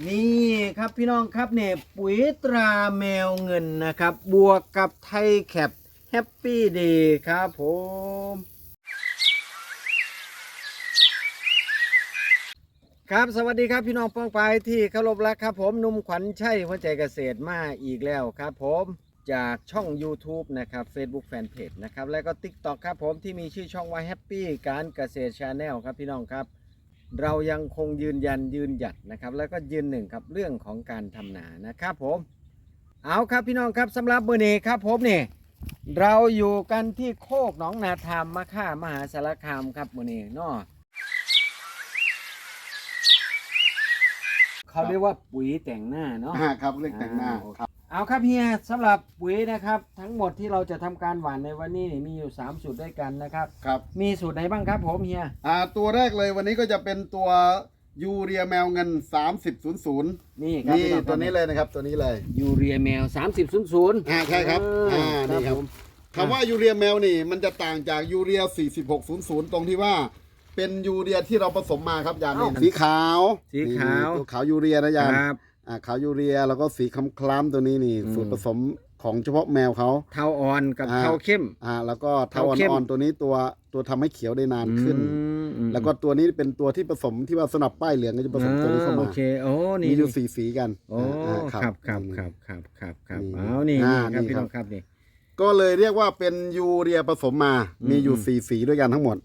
นี่ครับพี่น้องครับเนี่ยปุ๋ยตราแมวเงินนะครับ บวกกับไทยแคปแฮปปี้เดย์ครับผมครับสวัสดีครับพี่น้องป้องไปที่เคารพรักครับผมนุ่มขวัญชัยหัวใจเกษตรมาอีกแล้วครับผมจากช่อง YouTube นะครับ Facebook Fanpage นะครับ และก็ TikTok ครับผมที่มีชื่อช่องว่า Happy การเกษตร Channel ครับพี่น้องครับ เรายังคงยืนยันยืนหยัดนะครับ แล้วก็ยืนหนึ่งครับเรื่องของการทำนานะครับผม เอาครับพี่น้องครับสำหรับมือนี้ครับผมนี่เราอยู่กันที่โคกหนองนาธรรมมะค่ามหาสารคามครับมือนี้เนาะเขาเรียกว่าปุ๋ยแต่งหน้าเนาะ อ่าครับเรียกแต่งหน้าอ่าครับ เอาครับเฮียสำหรับปุ๋ยนะครับ ทั้งหมดที่เราจะทำการหว่านในวันนี้นี่มีอยู่ 3 สูตรด้วยกันนะครับ ครับมีสูตรไหนบ้างครับผมเฮียอ่าตัวแรกเลยวันนี้ก็จะเป็นตัวยูเรียแมวเงิน 3000นี่ครับนี่พี่องตัวนี้เลยนะครับตัวนี้เลยยูเรียแมว 30 00อ่าใช่ครับอ่าอ่านี่ครับผมคำว่ายูเรียแมวนี่มันจะต่างจากยูเรีย 4600 ตรงที่ว่า เป็นยูเรียที่เราผสมมาครับยามนี้สีขาวสีขาว นี่ตัวขาวยูเรียนะคยามรับ อ่าขาวยูเรียแล้วก็สีคล้ำๆตัวนี้นี่ อืม สูตรผสมของเฉพาะแมวเขา เทาอ่อนกับอ่า เทาเข้ม อ่าแล้วก็เทาเทาเข้ม อ่อนๆตัวนี้ตัวตัวทำให้เขียวได้นานขึ้น อืมแล้วก็ตัวนี้เป็นตัวที่ผสมที่ว่าสนับป้ายเหลืองก็จะผสมตัวนี้เข้าโอมาเคโอ้นี่มีอยู่สีสีกันโอ้อ่าครับครับครับครับครับครับนี่เอานี่อ่านี่ครับนี่ พี่ครัน้บองครับนี่ ก็เลยเรียกว่าเป็นยูเรียผสมมาอืมมีอยู่สีสีด้วยกันทั้งหมด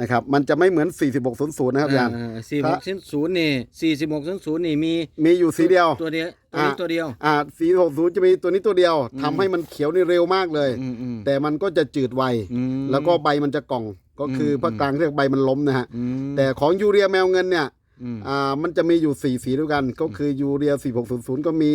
นะครับ มันจะไม่เหมือน 4600 นะครับอาจารย์ สี่หกศูนย์นี่สี่สิบหกศูนย์นี่มีมีอยู่สีเดียว ตัวเดียวตัวนี้อ่า ตัวเดียว อ่าสี60 จะมีตัวนี้ตัวเดียวอืมทำให้มันเขียวนี่เร็วมากเลย อืมอืมแต่มันก็จะจืดไว อืมแล้วก็ใบมันจะกล่อง ก็คืออมภาคกลางเรียกใบมันล้มนะฮะ อืมแต่ของยูเรียแมวเงินเนี่ย อืมอ่ามันจะมีอยู่สีสีด้วยกันก็คือยูเรีย4600 ก็มี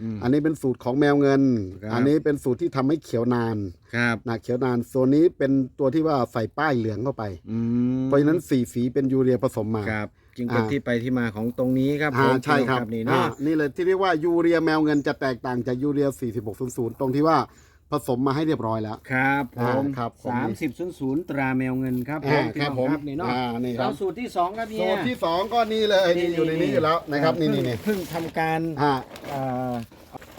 อืมอันนี้เป็นสูตรของแมวเงิน ครับ อันนี้เป็นสูตรที่ทำให้เขียวนานครับหนาเขียวนานส่วนนี้เป็นตัวที่ว่าใส่ป้ายเหลืองเข้าไป อืมเพราะฉะนั้นสีสีเป็นยูเรียผสมมา ครับ จึงเป็นอ่า ที่ไปที่มาของตรงนี้ครับอ่าผมใช่ครับนี่อ่าเนาะ นี่เลยที่เรียกว่ายูเรียแมวเงินจะแตกต่างจากยูเรีย4600 ตรงที่ว่า ผสมมาให้เรียบร้อยแล้ว ครับผอ่ามครับผมสามสิบศูนย์ศูนย์ตราแมวเงินครับผอ่ามพี่ครับน้องผมครับนี่เนาะอ่านี่คแล้รัวบสูตรที่สองครับเนี่สูย ตรที่สองก็นี่เลยนี่อยู่ในนี้อยู่แล้วนะครับนี่นี่นี่เพิ่งทำการอ่า เอ่อ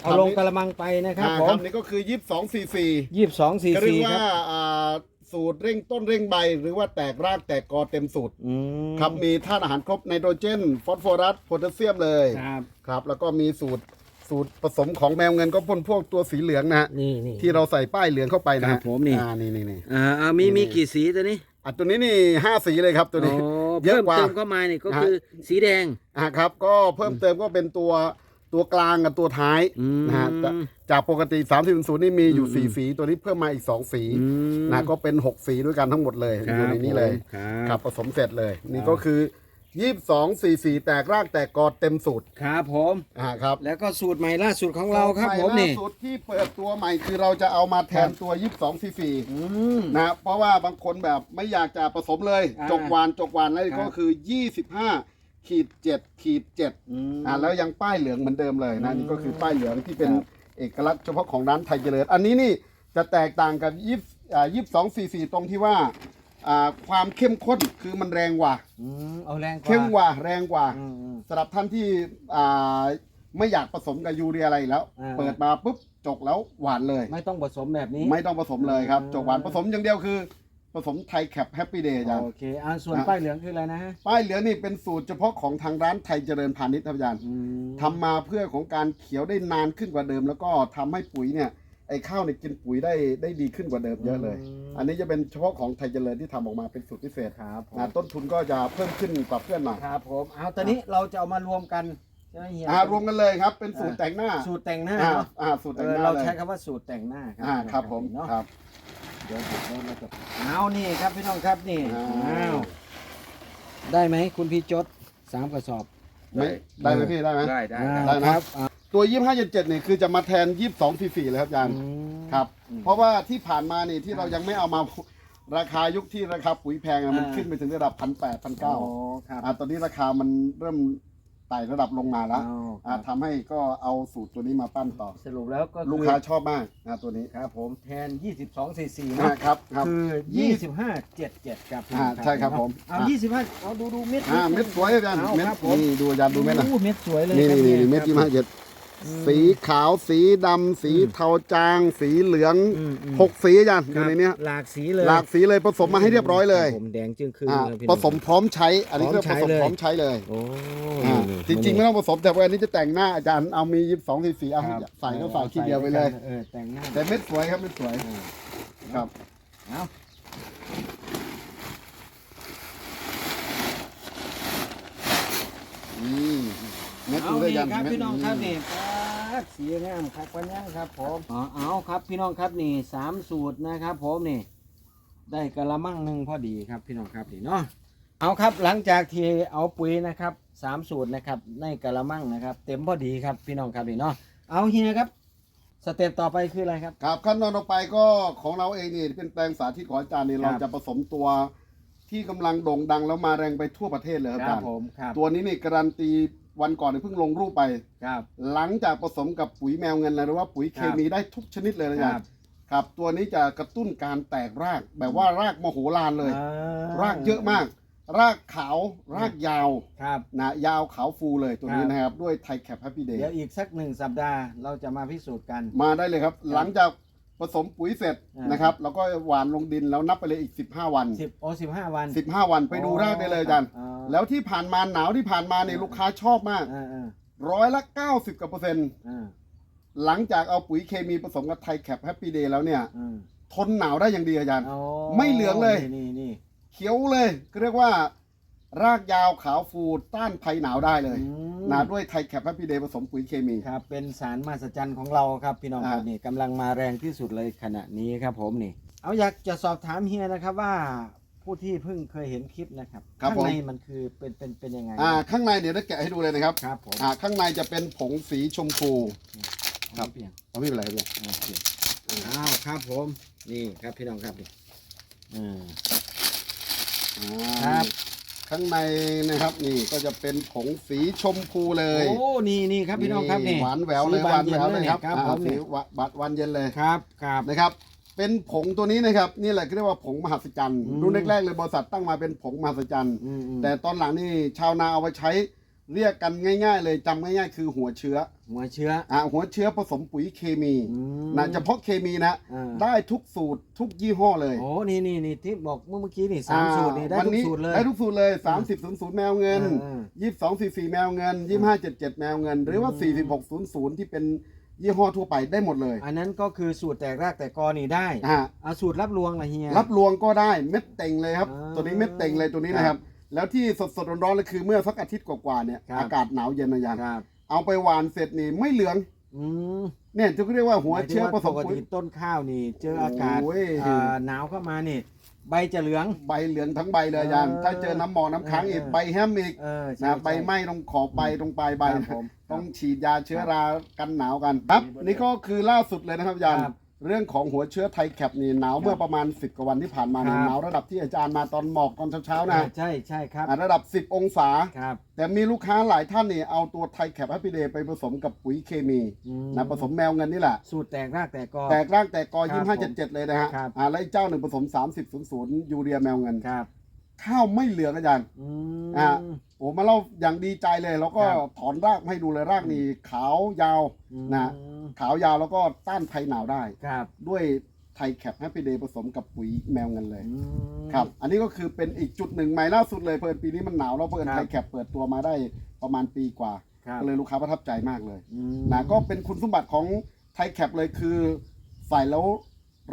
เอาทำ ลงนี่กระมังไปนะครับอ่าผครัมบนี่ก็คือ22 cc ยี่สิบสองซีก็เรีซียกคว่ารับอ่าสูตรเร่งต้นเร่งใบ หรือว่าแตกรากแตกกอเต็มสูตรอืมครับมีธาตุอาหารครบไนโตรเจน ฟอสฟอรัสโพแทสเซียมเลย ครับ ครับแล้วก็มีสูตร สูตรผสมของแมวเงินก็พ่นพวกตัวสีเหลืองนะฮะนี่นี่ ที่เราใส่ป้ายเหลืองเข้าไปนะครัฮะบผมนี่ อ่านี่นี่นี่อ่าอ่ามีนี่มีกี่สีตัวนี้อะตัวนี้นี่ห้าสีเลยครับตัวนี้โอ้เยอะเพิ่มกว่า เติมเข้ามานี่ก็คือสีแดง อะครับก็เพิ่มเติมก็เป็นตัวตัวกลางกับตัวท้ายอืมนะฮะจากจากปกติ3 0 0นี่มีอยู่อืมสี่สี ตัวนี้เพิ่มมาอีกสองสีอืมนะก็เป็นหกสีด้วยกันทั้งหมดเลยคอยู่รับในนี้เลยผมคครัรับบผสมเสร็จเลย นี่ครับก็คือ ยี่สิบสองสี่สีแตกรากแตกกอเต็มสูตรครับผม อ่าครับแล้วก็สูตรใหม่ล่าสุดของเราครับผมใหนี่ล่าสุดที่เปิดตัวใหม่คือเราจะเอามาแทนครับตัว22ซีซีอืม นะเพราะว่าบางคนแบบไม่อยากจะผสมเลย อ่าจกวานจกวานแล้วครับ ก็คือ25ขีด7ขีด7อืม อ่าแล้วยังป้ายเหลืองเหมือนเดิมเลยนะอืมนี่ก็คือป้ายเหลืองที่เป็นครับ เอกลักษณ์เฉพาะของร้านไทยเจริญ อันนี้นี่จะแตกต่างกับ20อ่า22ซีซีตรงที่ว่า อ่าความเข้มข้นคือมันแรงกว่า อืมเอาแรงกว่าเข้มกว่าแรงกว่าอืมอืม สำหรับท่านที่อ่าไม่อยากผสมกับยูเรียอะไรแล้ว อ่า เปิดมาปุ๊บจกแล้วหวานเลย ไม่ต้องผสมแบบนี้ ไม่ต้องผสมเลยครับ อ่า จกหวานผสมอย่างเดียวคือ ผสมไทยแคปแฮปปี้เดย์อาจารย์ โอเคอันส่วนอะ ป้ายเหลืองคืออะไรนะฮะป้ายเหลืองนี่เป็นสูตรเฉพาะของทางร้านไทยเจริญพาณิชย์ครับอาจารย์อืมทำมาเพื่อของการเขียวได้นานขึ้นกว่าเดิม แล้วก็ทำให้ปุ๋ยเนี่ย ไอ้ข้าวเนี่ยกินปุ๋ยได้ได้ดีขึ้นกว่าเดิมเยอะเลย อันนี้จะเป็นเฉพาะของไทยเจริญที่ทำออกมาเป็นสูตรพิเศษครับผม นะต้นทุนก็จะเพิ่มขึ้นกว่าเพื่อนหน่อยครับผมเอาตอนนี้เราจะเอามารวมกันใช่ไหมเฮียอ่ารวมกันเลยครับ เป็นสูตรแต่งหน้าสูตรแต่งหน้าอ่าเนาะอ่าสูตรเอแต่งอหน้าเราเลยใช้คำว่าสูตรแต่งหน้าครัอ่าครับผมเนาะครับ เดี๋ยวผมเราจะเอานี่ครับพี่น้องครับนี่อ่าอ้าวได้ไหมคุณพี่จดสามกระสอบ ไม่ได้ไหมพี่ได้ไหม ได้ได้อ่าได้ ได้นะ ครับอ่า ตัวยี่ห้าเจ็ดเนี่ยคือจะมาแทนยี่สองสี่สี่เลยครับอาจารย์อืมครับอืมเพราะว่าที่ผ่านมานี่ที่เรายังไม่เอามาราคายุคที่ราคาปุ๋ยแพงอะมันอ่า ขึ้นไปถึงระดับพันแปดพันเก้าโอ้ครับอ่าตอนนี้ราคามันเริ่มไต่ระดับลงมาแล้วเอาอ่าทำให้ก็เอาสูตรตัวนี้มาปั้นต่อ สรุปแล้วก็อลูกค้าชอบมากนะตัวนี้ครับผมแทน 22 cc อ่านะครับครับ คือยี่25 77ครับอ่าใช่ครับผม เอาอ่า25 เอาดูดูเม็ดอ่าเม็ดสวยอาจารย์เอาเม็ดครับผมนี่ดูอาจารย์ดูเม็ดนะโอ้เม็ดสวยเลยนี่ครับนี่นี่ยเม็ดครับยี่ห้าเจ็ดอืม สีขาวสีดำสีอืมเทาจาง สีเหลืองอืมอืม หกสีอาจารย์อครัยู่บในเนี้ย หลากสีเลยหลากสีเลยผสมมาให้เรียบร้อยเลยผมแดงจึงคืออ่าเลยพี่ผน้อง สมพร้อมใช้ อันนี้ก็พร้ผอมใช้สมเลย พร้อมใช้เลยโอ้อ่านี่จริงๆไม่ต้องผสมแต่ว่าอันนี้จะแต่งหน้าอาจารย์เอามียี่สิบสองสี่สี่เอาครับใส่ก็ใส่ทีเดียวไปเลยเออแต่งหน้าแต่เม็ดสวยครับเม็ดสวยเออครับเอาอืมเม็ดเอาดูได้นี่ยันครับเม็ดพี่น้องครับนี่ปั๊ ดสีงามครับปัญญางครับผมอ๋อเอาครับพี่น้องครับนี่สามสูตรนะครับ ผมนี่ ได้กะละมังหนึ่งพอดีครับพี่น้องครับนี่เนาะเอาครับหลังจากที่เอาปุ๋ยนะครับสามสูตรนะครับในกะละมังนะครับ เต็มพอดีครับพี่น้องครับนี่เนาะเอาเฮียครับสเต็ปต่อไปคืออะไรครับ ครับขั้นตอนต่อไปก็ของเราเองนี่เป็นแปลงสาธิตของอาจารย์นี่ครัเราบจะผสมตัวที่กำลังโด่งดังแล้วมาแรงไปทั่วประเทศเลยครับอาจารย์ผมครับตัวนี้นี่การันตี วันก่อนเนี่ยเพิ่งลงรูปไป ครับ หลังจากผสมกับปุ๋ยแมวเงินหรือว่าปุ๋ยเคมีได้ทุกชนิดเลยนะคอารัจารบย์ครับ ตัวนี้จะกระตุ้นการแตกรากแบบว่ารากมโหฬารเลย อ่รากเยอะมาก รากขาวรากยาวครับ นะยาวขาวฟูเลยตัวนี้ครับ นะครับ ด้วยไทยแคปแฮปปี้เดย์เดี๋ยวอีกสักหนึ่งสัปดาห์เราจะมาพิสูจน์กัน มาได้เลยครับ หลังจากผสมปุ๋ยเสร็จอ่าน นะครับ แล้วก็หว่านลงดินแล้วนับไปเลยอีก 15 วันสิบโอสิบห้าวัน 15 วันไปดูรากได้เลยอาจารย์ อ๋อ แล้วที่ผ่านมาหนาวที่ผ่านมาเนี่ยลูกค้าชอบมากอ่าอ่าร้อยละ90กว่าเปอร์เซ็นต์อ่าหลังจากเอาปุ๋ยเคมีผสมกับไทยแคปแฮปปี้เดย์แล้วเนี่ย อ่าทนหนาวได้อย่างดีอาจารย์ อ๋อไม่เหลืองเลย นี่นี่นี่เขียวเลยก็เรียกว่า รากยาวขาวฟูต้านภัยหนาวได้เลยอืมนะด้วยไทยแคปแฮปปี้เดย์ผสมปุ๋ยเคมี ครับ เป็นสารมหัศจรรย์ของเราครับพี่น้องครับอ่านี่ นี่กำลังมาแรงที่สุดเลยขณะนี้ครับผมนี่ เอาอยากจะสอบถามเฮียนะครับว่า ผู้ที่เพิ่งเคยเห็นคลิปนะครับครับข้างผม ในมันคือเป็นเป็นเป็นยังไงอ่าข้างในเดี๋ยวจะแกะให้ดูเลยนะครับครับผมอ่าข้างในจะเป็นผงสีชมพูครับเปลี่ยนเอาไม่เป็นไรครับโอเคอ้าวครับผมนี่ครับพี่น้องครับนี่อืมอ่า ครับข้างในนะครับนี่ก็จะเป็นผงสีชมพูเลยโอ้นี่นี่ครับพี่น้องครับนี่หวานแหววเลยสีหวานแหววเลยครับครับอ่าผมสีนี่หวานหวานหวานเย็นเลยครับครับนะครับ เป็นผงตัวนี้นะครับ นี่แหละเรียกว่าผงมหัศจรรย์อืมรุ่นแรกๆเลยบริษัทตั้งมาเป็นผงมหัศจรรย์อืมอืมแต่ตอนหลังนี่ชาวนาเอาไปใช้เรียกกันง่าย ๆ เลยจำง่ายๆ คือหัวเชื้อหัวเชื้อ อ่าหัวเชื้อผสมปุ๋ยเคมีอืมนะเฉพาะเคมีนะ อ่า ได้ทุกสูตรทุกยี่ห้อเลยโอ้นี่นี่นี่ที่บอกเมื่อกี้นี่สามสูตรนี่ได้วันทุกนี้สูตรเลย ได้ทุกสูตรเลย30 00 แมวเงิน อ่า22 44แมวเงิน25 77แมวเงิน หรือว่าอืม46 00ที่เป็น ยี่ห้อทั่วไปได้หมดเลยอันนั้นก็คือสูตรแตกรากแตกกอนี่ได้อ่าเอาสูตรรับรวงละเฮีย รับรวงก็ได้เม็ดเต็งเลยครับ อ่าตัวนี้เม็ดเต็งเลยตัวนี้นะครับ แล้วที่สดสดๆร้อนๆเลยคือเมื่อสักอาทิตย์กว่าๆเนี่ยครับ อากาศหนาวเย็นนะยันครับ เอาไปหวานเสร็จนี่ไม่เหลืองอืมเนี่ยจะเรียกว่าหัวเชื้อหมายผถึงสว่ามปกปุ๋ยติต้นข้าวนี่ เจออากาศโอ้ย อ่าหนาวเข้ามานี่ ใบจะเหลือง ใบเหลืองทั้งใบเลยอาจารย์เออถ้าเจอน้ำหมอกน้ำค้างอีกเออใบแห้มอีกเออใช่นะใบใช่ไหม้ตรงขอบใบตรงปลายใบ ครับนะผม ต้องฉีดยาเชื้อรากันหนาวกันครับ นี่ก็คือล่าสุดเลยนะครับอาจารย์ ครับ เรื่องของหัวเชื้อไทยแคปนี่หนาวเมื่อประมาณ 10กว่าวันที่ผ่านมาเนี่ยครับ หนาวระดับที่อาจารย์มาตอนหมอกตอนเช้าๆนะอ่าใช่ใช่ครับอะระดับ 10 องศา ครับ แต่มีลูกค้าหลายท่านนี่เอาตัวไทยแคปแฮปปี้เดย์ไปผสมกับปุ๋ยเคมีอืนะผสมแมวเงินนี่แหละ สูตรแตกรากแตกกอ แตกร่างแตกกอครับยี่ห้าเจ็ดเจ็ดเลยนะฮะครับ อ่าแล้วอีกเจ้าหนึ่งผสม 30 00ยูเรียแมวเงิน ครับ ข้าวไม่เหลืองอาจารย์อืมอ่าโอ้มาเล่าอย่างดีใจเลย แล้วก็ครับถอนรากให้ดูเลยรากนี่ขาวยาวนะอืมขาวยาวแล้วก็ต้านภัยหนาวได้ ครับ ด้วยไทยแคปแฮปปี้เดย์ผสมกับปุ๋ยแมวเงินเลย อืม ครับ อันนี้ก็คือเป็นอีกจุดหนึ่งใหม่ล่าสุดเลยเพิ่นปีนี้มันหนาวแล้วเพิ่นครับ ไทยแคปเปิดตัวมาได้ประมาณปีกว่าครับก็เลยลูกค้าประทับใจมากเลย อืมนะก็เป็นคุณสมบัติของไทยแคปเลยคือใส่แล้ว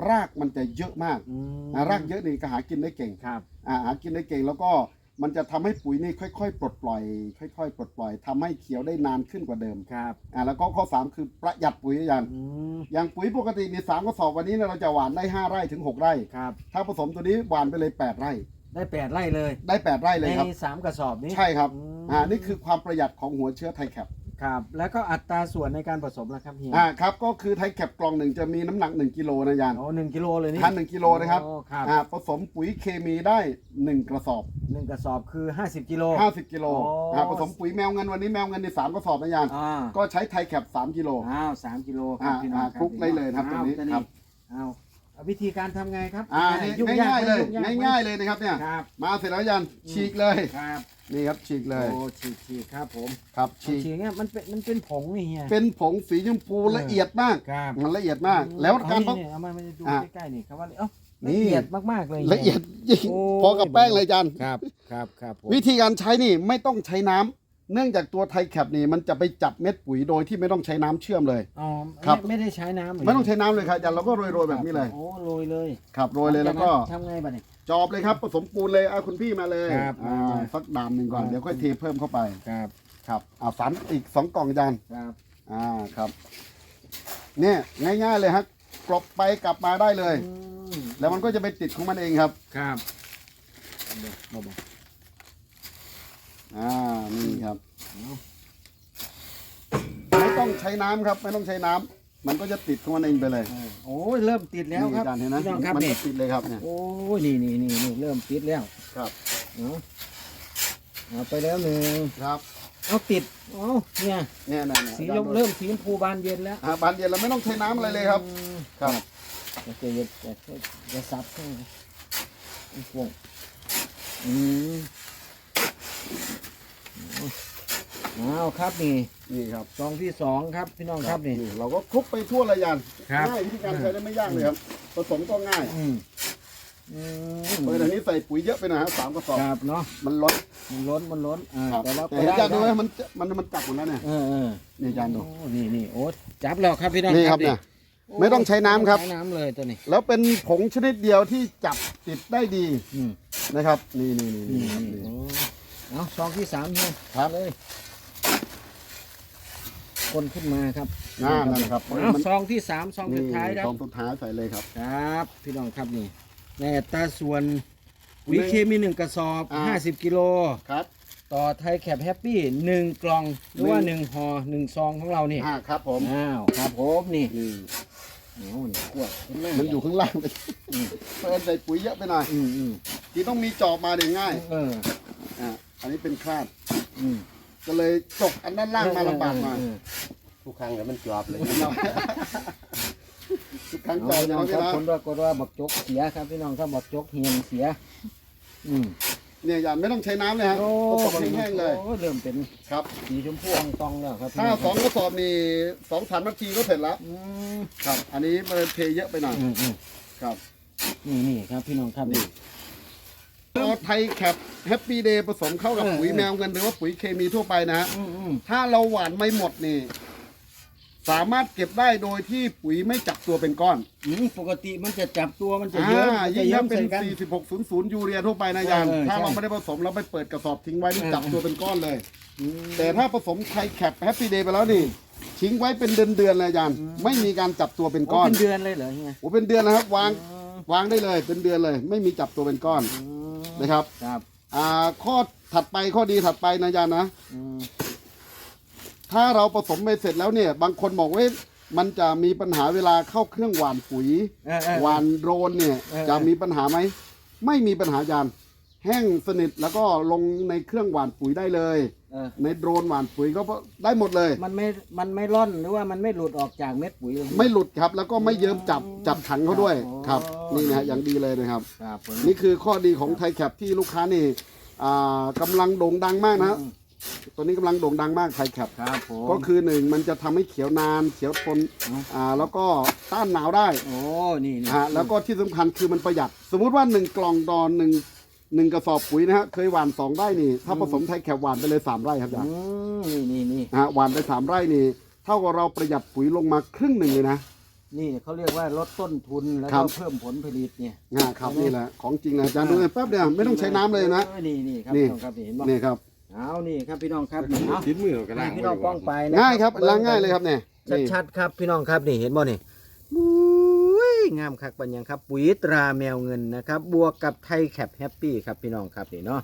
รากมันจะเยอะมากอืมนะรากเยอะนี่ก็หากินได้เก่งครับ อ่าหากินได้เก่งแล้วก็มันจะทำให้ปุ๋ยนี่ค่อยๆ ปลดปล่อย ค่อย ๆ ปลดปล่อยทำให้เขียวได้นานขึ้นกว่าเดิมครับอ่าแล้วก็ข้อ3คือประหยัดปุ๋ยอย่างอืมอย่างปุ๋ยปกตินี่สามกระสอบวันนี้เนี่ยเราจะหว่านได้5ไร่ถึง6ไร่ ครับ ถ้าผสมตัวนี้หว่านไปเลย8ไร่ ได้แปดไร่เลย ได้8ไร่เลยครับในสามกระสอบนี้ใช่ครับ อืมอ่า นี่คือความประหยัดของหัวเชื้อไทยแคป ครับ แล้วก็อัตราส่วนในการผสมนะครับเฮียอ่าครับก็คือไทยแคปกล่องหนึ่งจะมีน้ำหนัก 1กิโลนะยานโอ้หนึ่งกิโลเลยนี่ทานหนึ่งกิโลนะครับโอ้ครับอ่าผสมปุ๋ยเคมีได้ 1 กระสอบ หนึ่งกระสอบคือ 50กิโล 50กิโลโอ้ อ่าผสมปุ๋ยแมวเงินวันนี้แมวเงินในสามกระสอบนะยานอ่าก็ใช้ไทยแคป3กิโล อ้าวสามกิโลครับอ่าพี่น้องอ่าคลุกได้เลยครับอ้าวตรงนี้จะครับ อ้าวเอาวิธีการทำไงครับอ่านี่ยุ่ง่ายๆเลยไหมง่ายๆเลยนะครับเนี่ย ครับ มาเสร็จแล้วยันฉีกเลย ครับ นี่ครับฉีกเลยโอ้ฉีกฉีกครับผมครับฉีฉีกกเนี่ยมันเป็นมันเป็นผงนี่เฮีย เป็นผงสีชมพูเออละเอียดมาก ครับมันละเอียดมาก แล้วการเอาผนี่เอามามาดูอะ ใกล้ๆนี่ครับว่าเอ้านี่ละเอียดมากๆเลยละเอียดยิ่งโอ้ พอกับแป้งเลยจันครับครับครับผมวิธีการใช้นี่ไม่ต้องใช้น้ำเนื่องจากตัวไทยแคปนี่มันจะไปจับเม็ดปุ๋ยโดยที่ไม่ต้องใช้น้ำเชื่อมเลย อ๋อครับไม่ไม่ได้ใช้น้ำเหรไม่ต้องใช้น้ำเลยครับจันเราก็โรยๆแบบนี้เลย โอ้โรยเลยครับโรยเลยแล้วก็ทำไงบ้านี่ จอบเลยครับผสมปูนเลยเอาคุณพี่มาเลยครับอ่าอ่าสักดามหนึ่งก่อนอ่าเดี๋ยวค่อยเทเพิ่มเข้าไปครับครับอ่าสามอีกสองกล่องจันครับอ่าครับ เนี่ยง่ายๆเลยฮะกรบไปกลับมาได้เลยอืมแล้วมันก็จะไปติดของมันเองครับ ครับเบาอ่านี่ครับๆเอาไม่ต้องใช้น้ำครับ ไม่ต้องใช้น้ำ มันก็จะติดของมันเองไปเลยเออโอ้ยเริ่มติดแล้วครับนี่อาจารย์เห็นนะพี่น้องครับมันนี่ก็ติดเลยครับเนี่ย โอ้ยนี่นี่นี่นี่เริ่มติดแล้วครับเอาเอาไปแล้วหนึ่งครับเอาติดเอาเนี่ยเนี่ยเนี่ยเนี่ยสียมเริ่มสีชมพูบานเย็นแล้วอ่าบานเย็นเราไม่ต้องใช้น้ำอะไรเลยครับ อืมครับ จะจะจะจะจะซับให้ไอ้พวกอืมเอาครับนี่นี่ครับซองที่สองครับพี่น้องครับนี่ เราก็คลุกไปทั่วระยานครับ ง่ายวิธีการใช้ได้ไม่ยากเลยครับผสมก็ง่ายอืมอืมเออแต่นี้ใส่ปุ๋ยเยอะไปหน่อยฮะสามกระสอบครับเนาะมันล้นมันล้นมันล้นอ่าครับแต่ว่าแต่เห็นไปจานดูไหมได้มันจะมันมันจับหมดแล้วเนี่ยเออเออนี่จานดู โอ้นี่นี่โอ้จับแล้วครับพี่น้องนี่ครับเนี่ยโอ้ไม่ต้องใช้น้ำครับ ไม่ต้องใช้น้ำเลยตัวนี้ แล้วเป็นผงชนิดเดียวที่จับติดได้ดีอืมนะครับ นี่นี่นี่นี่นี่ครับนี่นี่ โอ้เอาซองที่สามเนี่ยครับเลย คนขึ้นมาครับอ่านั่นนะครับเอามัน ซองที่สามซองสุดท้ายครัซบองสุดท้ายใส่เลยครับ ครับ พี่น้องครับนี่ในอัตราส่วนหนึ่วีงเคมีหนึ่งกระสอบ อ่าห้าสิบกิโล ครับ ต่อไทยแคปแฮปปี้หนึ่งกล่อง หรือว่าหหนึ่นึ่งงห่อหนึ่งซองของเรานี่อ่าครับผมอ้าวครับผมนี่นี่เอานี่ขวดขึ้นมามันอยู่ข้างล่างไปอืมเพิ่นใส่ปุ๋ยเยอะไปหน่อยอืมอืมที่ต้องมีจอบมาเดี๋ยวง่ายเอออ่าอันนี้เป็นคราดอืม ก็เลยจกอันด้านล่างมาลำบากหน่อยเออทุกครั้งแล้วมันจอบเลยทุกครั้งเอจออบพี่น้องเขาครับนะผลปรากฏว่าบักจกเสียครับพี่น้องครับบักจกเฮียนเสีย อืมเนี่ยอย่าไม่ต้องใช้น้ำเลยฮะโอ้ผสมแห้งๆเลยโอ้เริ่มเป็นครับ สีชมพูอองตองแล้วครับพี่ถ้าน้สองกระสอบนี่สองพันนาทีก็เสร็จแล้วอืมครับ อันนี้มันเทเยอะไปหน่อยอืมอืมครับ นี่นี่ครับพี่น้องครับนี่ เอาไทยแคปแฮปปี้เดย์ผสมเข้ากับเออปุ๋ยเออแมวเงินหรือว่าปุ๋ยเคมีทั่วไปนะฮะอืมอืมถ้าเราหว่านไม่หมดนี่ สามารถเก็บได้โดยที่ปุ๋ยไม่จับตัวเป็นก้อนอืมปกติมันจะจับตัวมันจะอ่าเยอะมันจะยิ่งเยถ้าอะเป็นใส่กัน 4600ยูเรียทั่วไปนะยานเออถ้าใช่เราไม่ได้ผสมเราไปเปิดกระสอบทิ้งไว้นี่เออจับตัวเป็นก้อนเลย อืมแต่ถ้าผสมไทยแคปแฮปปี้เดย์ไปแล้วนี่ทิ้งไว้เป็นเดือนๆเลยอาจารย์อืมไม่มีการจับตัวเป็นโอ้ก้อนเป็นเดือนเลยเหรอเฮียโอ้เป็นเดือนนะครับวางอืมวางได้เลยเป็นเดือนเลย ไม่มีจับตัวเป็นก้อน อืม นะครับ ครับอ่าข้อถัดไปข้อดีถัดไปนะอาจารย์นะ อืมถ้าเราผสมไปเสร็จแล้วเนี่ย บางคนบอกว่ามันจะมีปัญหาเวลาเข้าเครื่องหว่านปุ๋ย เออเออ หว่านโดรนเนี่ยเออ จะมีปัญหาไหม ไม่มีปัญหาอาจารย์แห้งสนิทแล้วก็ลงในเครื่องหว่านปุ๋ยได้เลย เออ ในโดรนหว่านปุ๋ยก็ได้หมดเลย มันไม่ มันไม่ร่อนหรือว่ามันไม่หลุดออกจากเม็ดปุ๋ยเลย ไม่หลุดครับ แล้วก็ไม่เยิ้มจับจับถังเขาด้วยโอ้ครับนี่นะฮะอย่างดีเลยนะครับ ครับผมนี่คือข้อดีของไทยแคปที่ลูกค้านี่อ่ากำลังโด่งดังมากนะอืมตัวนี้กำลังโด่งดังมากไทยแคปครับผม ก็คือหนึ่งมันจะทำให้เขียวนาน เขียวทนอืม อ่าแล้วก็ต้านหนาวได้โอ้ นี่นี่ฮะแล้วก็ที่สำคัญคือมันประหยัด สมมุติว่าหนึ่งกล่องตอนหนึ่ง หนึ่งกระสอบปุ๋ยนะฮะเคยหว่านสองไร่นี่ ถ้าผสมไทยแคปหว่านไปเลยสามไร่ครับอาจารย์อืมนี่นี่นี่ฮะหว่านไปสามไร่นี่ เท่ากับเราประหยัดปุ๋ยลงมาครึ่งหนึ่งเลยนะ นี่เขาเรียกว่าลดต้นทุนแล้วครัก็บ เพิ่มผลผลิตเนี่ยฮะครับนี่แหละของจริงนะอาจารย์ดูเลยแป๊บเดียวไม่ต้องใช้น้ำเลยนะ ออนี่นี่ครับนี่ พี่น้องครับเห็นบ่นี่ครับเอานี่ครับพี่น้องครับนี่เอาชิ้นมือก็นี่ล่างพี่น้องป้องไปนะง่ายครับล้างง่ายเลยครับเนี่ยนี่ชัดๆครับพี่น้องครับนี่เห็นบ่นี่อุ้ ยงามคักปัญญังครับ ปุ๋ยตราแมวเงินนะครับ บวกกับไทยแคปแฮปปี้ครับพี่น้องครับนี่เนาะ